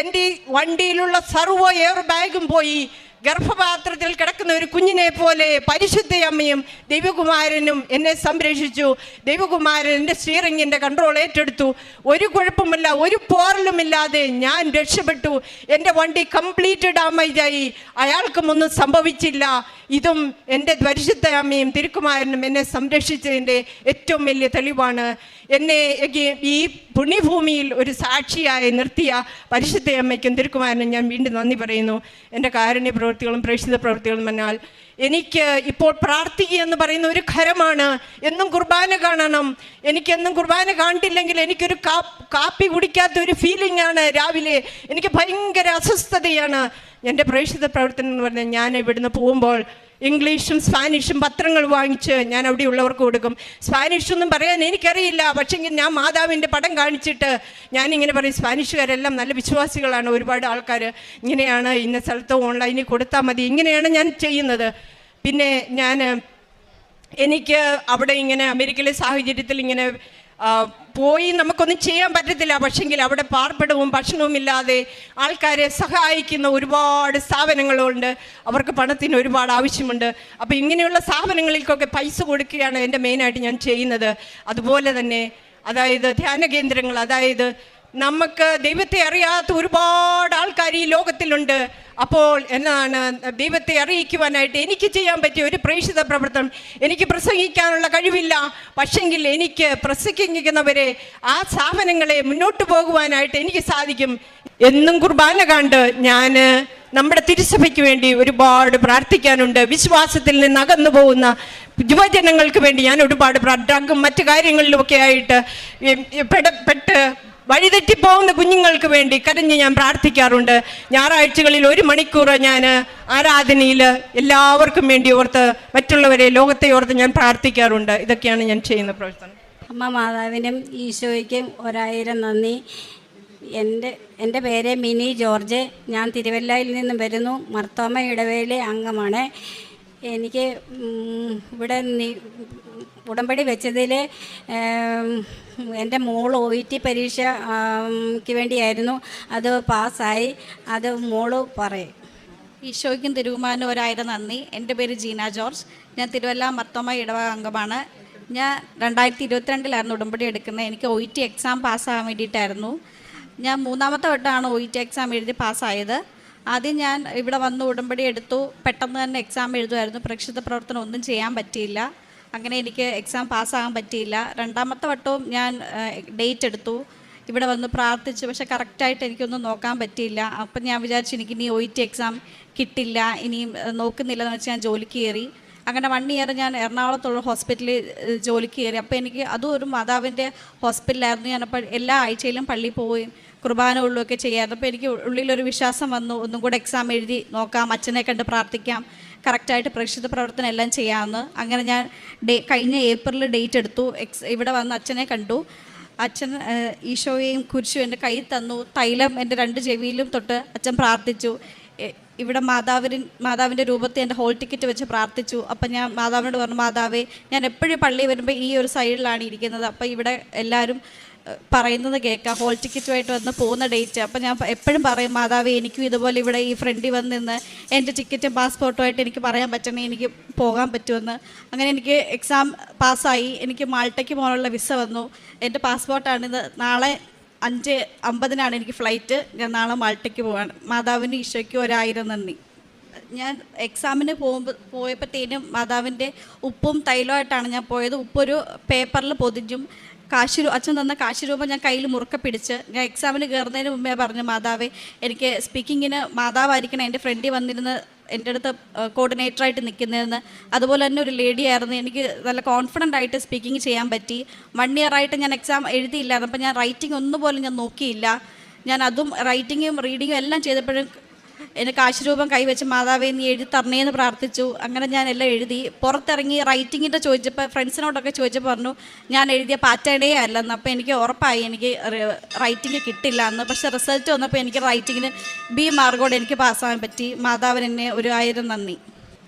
എന്റെ വണ്ടിയിലുള്ള സർവ എയർ ബാഗും പോയി. ഗർഭപാത്രത്തിൽ കിടക്കുന്ന ഒരു കുഞ്ഞിനെ പോലെ പരിശുദ്ധ അമ്മയും ദൈവകുമാരനും എന്നെ സംരക്ഷിച്ചു. ദൈവകുമാരൻ എന്റെ സ്റ്റിയറിങ്ങിന്റെ കൺട്രോൾ ഏറ്റെടുത്തു. ഒരു കുഴപ്പമില്ല ഒരു പോറലുമില്ലാതെ ഞാൻ രക്ഷപ്പെട്ടു. എന്റെ വണ്ടി കംപ്ലീറ്റ് ഡാമേജായി അയാൾക്കും ഒന്നും സംഭവിച്ചില്ല. ഇതും എന്റെ പരിശുദ്ധയമ്മയും തിരുക്കുമാരനും എന്നെ സംരക്ഷിച്ചതിന്റെ ഏറ്റവും വലിയ തെളിവാണ്. എന്നെ ഈ- പുണ്യഭൂമിയിൽ ഒരു സാക്ഷിയായി നിർത്തിയ പരിശുദ്ധയമ്മയ്ക്കും തിരുക്കുമാരനും ഞാൻ വീണ്ടും നന്ദി പറയുന്നു. എന്റെ കാരുണ്യ പ്രവൃത്തികളും പ്രേക്ഷിത പ്രവൃത്തികളും എന്നാൽ എനിക്ക് ഇപ്പോൾ പ്രാർത്ഥിക്കുക എന്ന് പറയുന്ന ഒരു ഖരമാണ്. എന്നും കുർബാന കാണണം. എനിക്കെന്നും കുർബാന കണ്ടില്ലെങ്കിൽ എനിക്കൊരു കാപ്പി കുടിക്കാത്ത ഒരു ഫീലിംഗ് ആണ് രാവിലെ. എനിക്ക് ഭയങ്കര അസ്വസ്ഥതയാണ്. എന്റെ പ്രേക്ഷിത പ്രവർത്തനം എന്ന് പറഞ്ഞാൽ ഞാൻ ഇവിടുന്ന് പോകുമ്പോൾ ഇംഗ്ലീഷും സ്പാനിഷും പത്രങ്ങൾ വാങ്ങിച്ച് ഞാൻ അവിടെ ഉള്ളവർക്ക് കൊടുക്കും. സ്പാനിഷൊന്നും പറയാൻ എനിക്കറിയില്ല. പക്ഷെങ്കിൽ ഞാൻ മാതാവിന്റെ പടം കാണിച്ചിട്ട് ഞാനിങ്ങനെ പറയും സ്പാനിഷുകാരെല്ലാം നല്ല വിശ്വാസികളാണ്. ഒരുപാട് ആൾക്കാർ ഇങ്ങനെയാണ് ഇന്ന സ്ഥലത്ത് ഓൺലൈനിൽ കൊടുത്താൽ മതി. ഇങ്ങനെയാണ് ഞാൻ ചെയ്യുന്നത്. പിന്നെ ഞാൻ എനിക്ക് അവിടെ ഇങ്ങനെ അമേരിക്കയിലെ സാഹചര്യത്തിൽ ഇങ്ങനെ പോയി നമുക്കൊന്നും ചെയ്യാൻ പറ്റത്തില്ല. പക്ഷെങ്കിൽ അവിടെ പാർപ്പിടവും ഭക്ഷണവും ഇല്ലാതെ ആൾക്കാരെ സഹായിക്കുന്ന ഒരുപാട് സ്ഥാപനങ്ങളുണ്ട്. അവർക്ക് പണത്തിന് ഒരുപാട് ആവശ്യമുണ്ട്. അപ്പോൾ ഇങ്ങനെയുള്ള സ്ഥാപനങ്ങളിലേക്കൊക്കെ പൈസ കൊടുക്കുകയാണ് എന്റെ മെയിനായിട്ട് ഞാൻ ചെയ്യുന്നത്. അതുപോലെ തന്നെ അതായത് ധ്യാന കേന്ദ്രങ്ങൾ അതായത് നമുക്ക് ദൈവത്തെ അറിയാത്ത ഒരുപാട് ആൾക്കാർ ഈ ലോകത്തിലുണ്ട്. അപ്പോൾ എന്നാണ് ദൈവത്തെ അറിയിക്കുവാനായിട്ട് എനിക്ക് ചെയ്യാൻ പറ്റിയ ഒരു പ്രേക്ഷിത പ്രവർത്തനം. എനിക്ക് പ്രസംഗിക്കാനുള്ള കഴിവില്ല. പക്ഷെങ്കിൽ എനിക്ക് പ്രസംഗിക്കുന്നവരെ ആ സ്ഥാപനങ്ങളെ മുന്നോട്ട് പോകുവാനായിട്ട് എനിക്ക് സാധിക്കും. എന്നും കുർബാന കണ്ട് ഞാൻ നമ്മുടെ തിരുസഭയ്ക്ക് വേണ്ടി ഒരുപാട് പ്രാർത്ഥിക്കാനുണ്ട്. വിശ്വാസത്തിൽ നിന്ന് അകന്നു പോകുന്ന യുവജനങ്ങൾക്ക് വേണ്ടി ഞാൻ ഒരുപാട് ഡ്രഗും മറ്റു കാര്യങ്ങളിലുമൊക്കെ ആയിട്ട് പെട്ട് വഴിതെറ്റിപ്പോകുന്ന കുഞ്ഞുങ്ങൾക്ക് വേണ്ടി കരഞ്ഞ് ഞാൻ പ്രാർത്ഥിക്കാറുണ്ട്. ഞായറാഴ്ചകളിൽ ഒരു മണിക്കൂർ ഞാൻ ആരാധനയിൽ എല്ലാവർക്കും വേണ്ടി ഓർത്ത് മറ്റുള്ളവരെ ലോകത്തെ ഓർത്ത് ഞാൻ പ്രാർത്ഥിക്കാറുണ്ട്. ഇതൊക്കെയാണ് ഞാൻ ചെയ്യുന്ന പ്രവർത്തനം. അമ്മ മാതാവിനും ഈശോയ്ക്കും ഒരായിരം നന്ദി. എന്റെ എന്റെ പേര് മിനി ജോർജ്. ഞാൻ തിരുവല്ലയിൽ നിന്നും വരുന്നു. മർത്തോമ ഇടവേളി അംഗമാണ്. എനിക്ക് ഇവിടെ ഉടമ്പടി വെച്ചതിൽ എന്റെ മോൾ ഒ ഇ ടി പരീക്ഷയ്ക്ക് വേണ്ടിയായിരുന്നു. അത് പാസ്സായി. അത് മോൾ പറയും. ഈശോയ്ക്കും തിരുവുമാനും നന്ദി. എന്റെ പേര് ജീന ജോർജ്. ഞാൻ തിരുവല്ല മർത്തോമ ഇടവക അംഗമാണ്. ഞാൻ രണ്ടായിരത്തി ഇരുപത്തിരണ്ടിലായിരുന്നു ഉടമ്പടി എടുക്കുന്നത്. എനിക്ക് ഒ ഇ ടി എക്സാം പാസ്സാകാൻ വേണ്ടിയിട്ടായിരുന്നു. ഞാൻ മൂന്നാമത്തെ വട്ടമാണ് ഒ ഇ ടി എക്സാം എഴുതി പാസ്സായത്. ആദ്യം ഞാൻ ഇവിടെ വന്ന് ഉടമ്പടി എടുത്തു. പെട്ടെന്ന് തന്നെ എക്സാം എഴുതുമായിരുന്നു. പ്രക്ഷിത പ്രവർത്തനം ഒന്നും ചെയ്യാൻ പറ്റിയില്ല. അങ്ങനെ എനിക്ക് എക്സാം പാസ്സാകാൻ പറ്റിയില്ല. രണ്ടാമത്തെ വട്ടവും ഞാൻ ഡേറ്റ് എടുത്തു. ഇവിടെ വന്ന് പ്രാർത്ഥിച്ചു. പക്ഷെ കറക്റ്റായിട്ട് എനിക്കൊന്നും നോക്കാൻ പറ്റിയില്ല. അപ്പം ഞാൻ വിചാരിച്ചു എനിക്ക് ഇനി ഒ ടി എക്സാം കിട്ടില്ല. ഇനിയും നോക്കുന്നില്ലെന്ന് വെച്ച് ഞാൻ ജോലിക്ക് കയറി. അങ്ങനെ വൺ ഇയർ ഞാൻ എറണാകുളത്തുള്ള ഹോസ്പിറ്റലിൽ ജോലിക്ക് കയറി. അപ്പോൾ എനിക്ക് അതും ഒരു മാതാവിന്റെ ഹോസ്പിറ്റലായിരുന്നു ഞാനപ്പോൾ എല്ലാ ആഴ്ചയിലും പള്ളിയിൽ പോവുകയും കുർബാന ഉള്ളൊക്കെ ചെയ്യാറുണ്ട് അപ്പോൾ എനിക്ക് ഉള്ളിലൊരു വിശ്വാസം വന്നു. ഒന്നും കൂടെ എക്സാം എഴുതി നോക്കാം അച്ഛനെ കണ്ട് പ്രാർത്ഥിക്കാം കറക്റ്റായിട്ട് പ്രേക്ഷിത പ്രവർത്തനം എല്ലാം ചെയ്യാമെന്ന്. അങ്ങനെ ഞാൻ ഡേ കഴിഞ്ഞ ഏപ്രിലിൽ ഡേറ്റ് എടുത്തു. എക്സ് ഇവിടെ വന്ന് അച്ഛനെ കണ്ടു. അച്ഛൻ ഈശോയെയും കുരിശും എന്റെ കയ്യിൽ തന്നു. തൈലം എന്റെ രണ്ട് ചെവിയിലും തൊട്ട് അച്ഛൻ പ്രാർത്ഥിച്ചു. ഇവിടെ മാതാവിന് മാതാവിന്റെ രൂപത്തിൽ എന്റെ ഹോൾ ടിക്കറ്റ് വെച്ച് പ്രാർത്ഥിച്ചു. അപ്പം ഞാൻ മാതാവിനോട് പറഞ്ഞു മാതാവേ ഞാൻ എപ്പോഴും പള്ളി വരുമ്പോൾ ഈ ഒരു സൈഡിലാണ് ഇരിക്കുന്നത്. അപ്പം ഇവിടെ എല്ലാവരും പറയുന്നത് കേൾക്കാം. ഹോൾ ടിക്കറ്റുമായിട്ട് വന്ന് പോകുന്ന ഡേറ്റ് അപ്പം ഞാൻ എപ്പോഴും പറയും മാതാവേ എനിക്കും ഇതുപോലെ ഇവിടെ ഈ ഫ്രണ്ടിൽ വന്ന് നിന്ന് എന്റെ ടിക്കറ്റും പാസ്പോർട്ടുമായിട്ട് എനിക്ക് പറയാൻ പറ്റണേ എനിക്ക് പോകാൻ പറ്റുമെന്ന്. അങ്ങനെ എനിക്ക് എക്സാം പാസ്സായി എനിക്ക് മാൾട്ടയ്ക്ക് പോകാനുള്ള വിസ വന്നു. എന്റെ പാസ്പോർട്ടാണിത് നാളെ അഞ്ച് അമ്പതിനാണ് എനിക്ക് ഫ്ലൈറ്റ്. ഞാൻ നാളെ മാൾട്ടയ്ക്ക് പോവാണ്. മാതാവിന്റെ ഈശോയ്ക്ക് ഒരായിരം നന്ദി. ഞാൻ എക്സാമിന് പോകുമ്പോൾ പോയപ്പോഴത്തേനും മാതാവിന്റെ ഉപ്പും തൈലമായിട്ടാണ് ഞാൻ പോയത്. ഉപ്പൊരു പേപ്പറിൽ പൊതിഞ്ഞും കാശ് അച്ഛൻ തന്ന കാശ് രൂപ ഞാൻ കയ്യിൽ മുറുക്ക പിടിച്ച് ഞാൻ എക്സാമിന് കയറുന്നതിന് മുമ്പേ പറഞ്ഞു മാതാവേ എനിക്ക് സ്പീക്കിങ്ങിന് മാതാവായിരിക്കണം. എന്റെ ഫ്രണ്ടിൽ വന്നിരുന്ന് എന്റെ അടുത്ത് കോർഡിനേറ്ററായിട്ട് നിൽക്കുന്നതെന്ന്. അതുപോലെ തന്നെ ഒരു ലേഡി ആയിരുന്നു. എനിക്ക് നല്ല കോൺഫിഡന്റ് ആയിട്ട് സ്പീക്കിംഗ് ചെയ്യാൻ പറ്റി. വൺ ഇയർ ആയിട്ട് ഞാൻ എക്സാം എഴുതിയില്ലായിരുന്നു. അപ്പം ഞാൻ റൈറ്റിംഗ് ഒന്നുപോലും ഞാൻ നോക്കിയില്ല. ഞാൻ അതും റൈറ്റിങ്ങും റീഡിങ്ങും എല്ലാം ചെയ്തപ്പോഴും എനിക്ക് കാശുരൂപം കൈവച്ച് മാതാവേ നീ എഴുതി തരണേന്ന് പ്രാർത്ഥിച്ചു. അങ്ങനെ ഞാൻ എല്ലാം എഴുതി. പുറത്തിറങ്ങി റൈറ്റിങ്ങിന്റെ ചോദിച്ചപ്പോൾ ഫ്രണ്ട്സിനോടൊക്കെ ചോദിച്ചപ്പോൾ പറഞ്ഞു ഞാൻ എഴുതിയ പാറ്റേണേ അല്ലെന്ന്. അപ്പോൾ എനിക്ക് ഉറപ്പായി എനിക്ക് റൈറ്റിംഗ് കിട്ടില്ല എന്ന് പക്ഷേ റിസൾട്ട് വന്നപ്പോൾ എനിക്ക് റൈറ്റിങ്ങിന് ബി മാർക്കോടെ എനിക്ക് പാസ്സാകാൻ പറ്റി. മാതാവിന് എന്നെ ഒരു ആയിരം നന്ദി.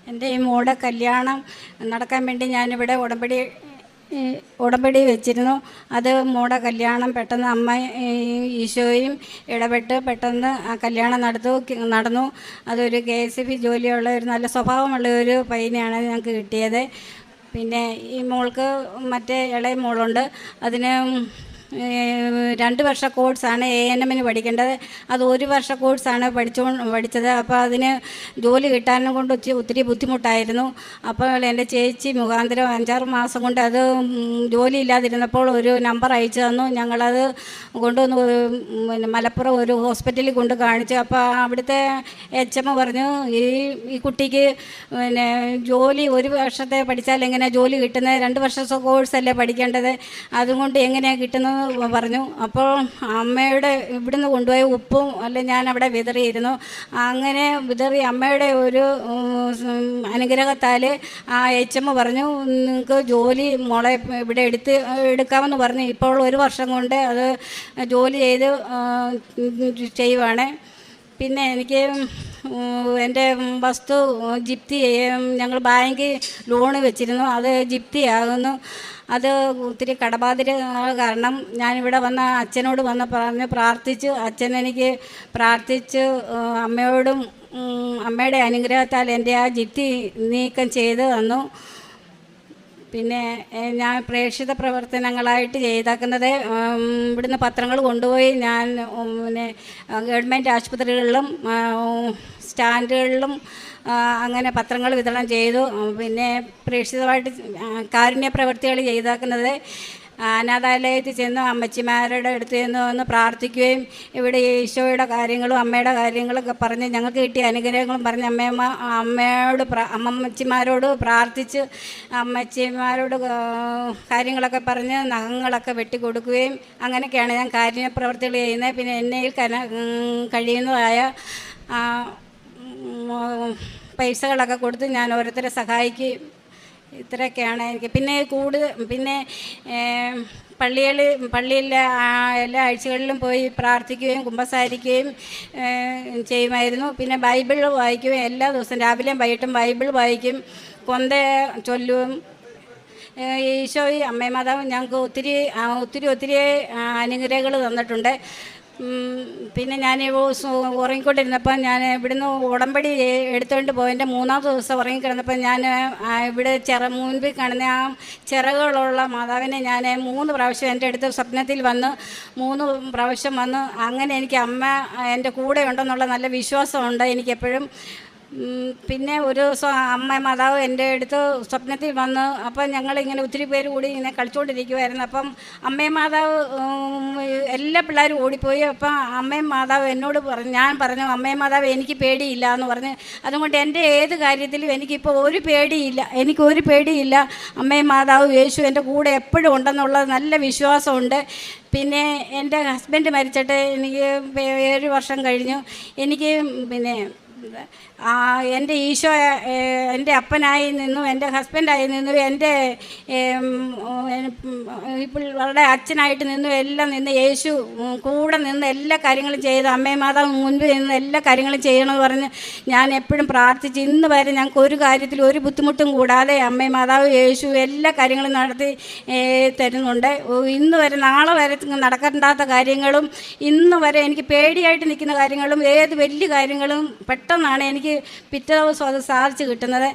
എന്റെ ഈ മോളുടെ കല്യാണം നടക്കാൻ വേണ്ടി ഞാനിവിടെ ഉടമ്പടി ഉടമ്പടി വെച്ചിരുന്നു. അത് മൂടെ കല്യാണം പെട്ടെന്ന് അമ്മ ഈശോയും ഇടപെട്ട് പെട്ടെന്ന് ആ കല്യാണം നടത്തു നടന്നു. അതൊരു കെ എസ് ബി ജോലിയുള്ള ഒരു നല്ല സ്വഭാവമുള്ള ഒരു പയ്യനെയാണ് ഞങ്ങൾക്ക് കിട്ടിയത്. പിന്നെ ഈ മോൾക്ക് മറ്റേ ഇളയ മോളുണ്ട്. അതിന് രണ്ട് വർഷ കോഴ്സാണ് എ എൻ എമ്മിന് പഠിക്കേണ്ടത്. അത് ഒരു വർഷ കോഴ്സാണ് പഠിച്ചോ പഠിച്ചത്. അപ്പോൾ അതിന് ജോലി കിട്ടാനും കൊണ്ട് ഒത്തിരി ബുദ്ധിമുട്ടായിരുന്നു. അപ്പോൾ എന്റെ ചേച്ചി മുഖാന്തരം അഞ്ചാറ് മാസം കൊണ്ട് അത് ജോലി ഇല്ലാതിരുന്നപ്പോൾ ഒരു നമ്പർ അയച്ചു തന്നു. ഞങ്ങളത് കൊണ്ടുവന്ന് പിന്നെ മലപ്പുറം ഒരു ഹോസ്പിറ്റലിൽ കൊണ്ട് കാണിച്ചു. അപ്പോൾ അവിടുത്തെ എച്ച് എം പറഞ്ഞു ഈ ഈ കുട്ടിക്ക് പിന്നെ ജോലി ഒരു വർഷത്തെ പഠിച്ചാൽ എങ്ങനെ ജോലി കിട്ടുന്നത്? രണ്ട് വർഷത്തെ കോഴ്സല്ലേ പഠിക്കേണ്ടത്? അതുകൊണ്ട് എങ്ങനെയാണ് കിട്ടുന്നത്? പറഞ്ഞു അപ്പോൾ അമ്മയുടെ ഇവിടുന്ന് കൊണ്ടുപോയ ഉപ്പും അല്ല ഞാൻ അവിടെ വിതറിയിരുന്നു. അങ്ങനെ വിതറി അമ്മയുടെ ഒരു അനുഗ്രഹത്താൽ ആ എച്ച് എം പറഞ്ഞു നിങ്ങൾക്ക് ജോലി മോളെ ഇവിടെ എടുത്ത് എടുക്കാമെന്ന് പറഞ്ഞു. ഇപ്പോൾ ഒരു വർഷം കൊണ്ട് അത് ജോലി ചെയ്ത് ചെയ്യുവാണ്. പിന്നെ എനിക്ക് എന്റെ വസ്തു ജിപ്തി ഞങ്ങൾ ബാങ്കിൽ ലോണ് വെച്ചിരുന്നു. അത് ജിപ്തി ആകുന്നു അത് ഒത്തിരി കടബാധ്യത കാരണം ഞാനിവിടെ വന്ന അച്ഛനോട് വന്ന് പറഞ്ഞ് പ്രാർത്ഥിച്ചു. അച്ഛൻ എനിക്ക് പ്രാർത്ഥിച്ച്. അമ്മയോടും അമ്മയുടെ അനുഗ്രഹത്താൽ എന്റെ ആ ജിപ്തി നീക്കം ചെയ്ത് തന്നു. പിന്നെ ഞാൻ പ്രേക്ഷിത പ്രവർത്തനങ്ങളായിട്ട് ചെയ്താക്കുന്നത്. ഇവിടുന്ന് പത്രങ്ങൾ കൊണ്ടുപോയി. ഞാൻ പിന്നെ ഗവൺമെന്റ് ആശുപത്രികളിലും സ്റ്റാൻഡുകളിലും അങ്ങനെ പത്രങ്ങൾ വിതരണം ചെയ്തു. പിന്നെ പ്രേക്ഷിതമായിട്ട് കാരുണ്യ പ്രവൃത്തികൾ ചെയ്താക്കുന്നത് അനാഥാലയത്തിൽ ചെന്ന് അമ്മച്ചിമാരുടെ അടുത്ത് ചെന്ന് വന്ന് പ്രാർത്ഥിക്കുകയും ഇവിടെ ഈശോയുടെ കാര്യങ്ങളും അമ്മയുടെ കാര്യങ്ങളൊക്കെ പറഞ്ഞ് ഞങ്ങൾക്ക് കിട്ടിയ അനുഗ്രഹങ്ങളും പറഞ്ഞ് അമ്മയമ്മ അമ്മയോട് അമ്മമ്മച്ചിമാരോട് പ്രാർത്ഥിച്ച് അമ്മച്ചിമാരോട് കാര്യങ്ങളൊക്കെ പറഞ്ഞ് നഖങ്ങളൊക്കെ വെട്ടിക്കൊടുക്കുകയും അങ്ങനെയൊക്കെയാണ് ഞാൻ കാരുണ്യ പ്രവർത്തികൾ ചെയ്യുന്നത്. പിന്നെ എന്നെയിൽ കഴിയുന്നതായ പൈസകളൊക്കെ കൊടുത്ത് ഞാൻ ഓരോരുത്തരെ സഹായിക്കുകയും ഇത്രയൊക്കെയാണ് എനിക്ക്. പിന്നെ കൂടുതൽ പിന്നെ പള്ളികൾ പള്ളിയിലെ എല്ലാ ആഴ്ചകളിലും പോയി പ്രാർത്ഥിക്കുകയും കുമ്പസാരിക്കുകയും ചെയ്യുമായിരുന്നു. പിന്നെ ബൈബിൾ വായിക്കുകയും എല്ലാ ദിവസവും രാവിലെയും വൈകിട്ടും ബൈബിൾ വായിക്കും കൊന്ത ചൊല്ലും. ഈശോയും അമ്മയും മാതാവും ഞങ്ങൾക്ക് ഒത്തിരി ഒത്തിരി ഒത്തിരി അനുഗ്രഹങ്ങൾ തന്നിട്ടുണ്ട്. പിന്നെ ഞാൻ ഉറങ്ങിക്കൊണ്ടിരുന്നപ്പോൾ ഞാൻ ഇവിടുന്ന് ഉടമ്പടി എടുത്തുകൊണ്ട് പോയി. എന്റെ മൂന്നാമത്തെ ദിവസം ഉറങ്ങിക്കിടന്നപ്പോൾ ഞാൻ ഇവിടെ ചിറ മുൻപിൽ കാണുന്ന ആ ചിറകുകളുള്ള മാതാവിനെ ഞാൻ മൂന്ന് പ്രാവശ്യം എന്റെ അടുത്ത് സ്വപ്നത്തിൽ വന്ന് മൂന്ന് പ്രാവശ്യം വന്ന് അങ്ങനെ എനിക്ക് അമ്മ എന്റെ കൂടെ ഉണ്ടെന്നുള്ള നല്ല വിശ്വാസമുണ്ട്. എനിക്കെപ്പോഴും പിന്നെ ഒരു അമ്മ മാതാവ് എന്റെ അടുത്ത് സ്വപ്നത്തിൽ വന്ന് അപ്പം ഞങ്ങളിങ്ങനെ ഒത്തിരി പേര് കൂടി ഇങ്ങനെ കളിച്ചുകൊണ്ടിരിക്കുമായിരുന്നു അപ്പം അമ്മയും മാതാവ് എല്ലാ പിള്ളേരും ഓടിപ്പോയി. അപ്പം അമ്മയും മാതാവ് എന്നോട് പറഞ്ഞു ഞാൻ പറഞ്ഞു അമ്മയും മാതാവ് എനിക്ക് പേടിയില്ല എന്ന് പറഞ്ഞ് അതുകൊണ്ട് എന്റെ ഏത് കാര്യത്തിലും എനിക്കിപ്പോൾ ഒരു പേടിയില്ല എനിക്കൊരു പേടിയില്ല. അമ്മയും മാതാവ് യേശു എന്റെ കൂടെ എപ്പോഴും ഉണ്ടെന്നുള്ള നല്ല വിശ്വാസമുണ്ട്. പിന്നെ എന്റെ ഹസ്ബൻഡ് മരിച്ചിട്ട് എനിക്ക് ഏഴ് വർഷം കഴിഞ്ഞു. എനിക്ക് പിന്നെ എന്റെ ഈശോ എന്റെ അപ്പനായി നിന്നും എന്റെ ഹസ്ബൻഡായി നിന്നും എന്റെ വളരെ അച്ഛനായിട്ട് നിന്നും എല്ലാം നിന്ന് യേശു കൂടെ നിന്ന് എല്ലാ കാര്യങ്ങളും ചെയ്ത്. അമ്മയും മാതാവ് മുൻപിൽ നിന്ന് എല്ലാ കാര്യങ്ങളും ചെയ്യണമെന്ന് പറഞ്ഞ് ഞാൻ എപ്പോഴും പ്രാർത്ഥിച്ച് ഇന്ന് വരെ ഞങ്ങൾക്ക് ഒരു കാര്യത്തിൽ ഒരു ബുദ്ധിമുട്ടും കൂടാതെ അമ്മയും മാതാവ് യേശു എല്ലാ കാര്യങ്ങളും നടത്തി തരുന്നുണ്ട്. ഇന്ന് വരെ നാളെ വരെ നടക്കണ്ടാത്ത കാര്യങ്ങളും ഇന്ന് വരെ എനിക്ക് പേടിയായിട്ട് നിൽക്കുന്ന കാര്യങ്ങളും ഏത് വലിയ കാര്യങ്ങളും പെട്ടെന്നാണ് എനിക്ക് പിറ്റേ ദിവസം അത് സാധിച്ചു കിട്ടുന്നത്.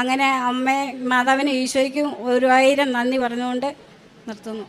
അങ്ങനെ അമ്മയും മാതാവിനും ഈശോയ്ക്കും ഒരു ആയിരം നന്ദി പറഞ്ഞുകൊണ്ട് നിർത്തുന്നു.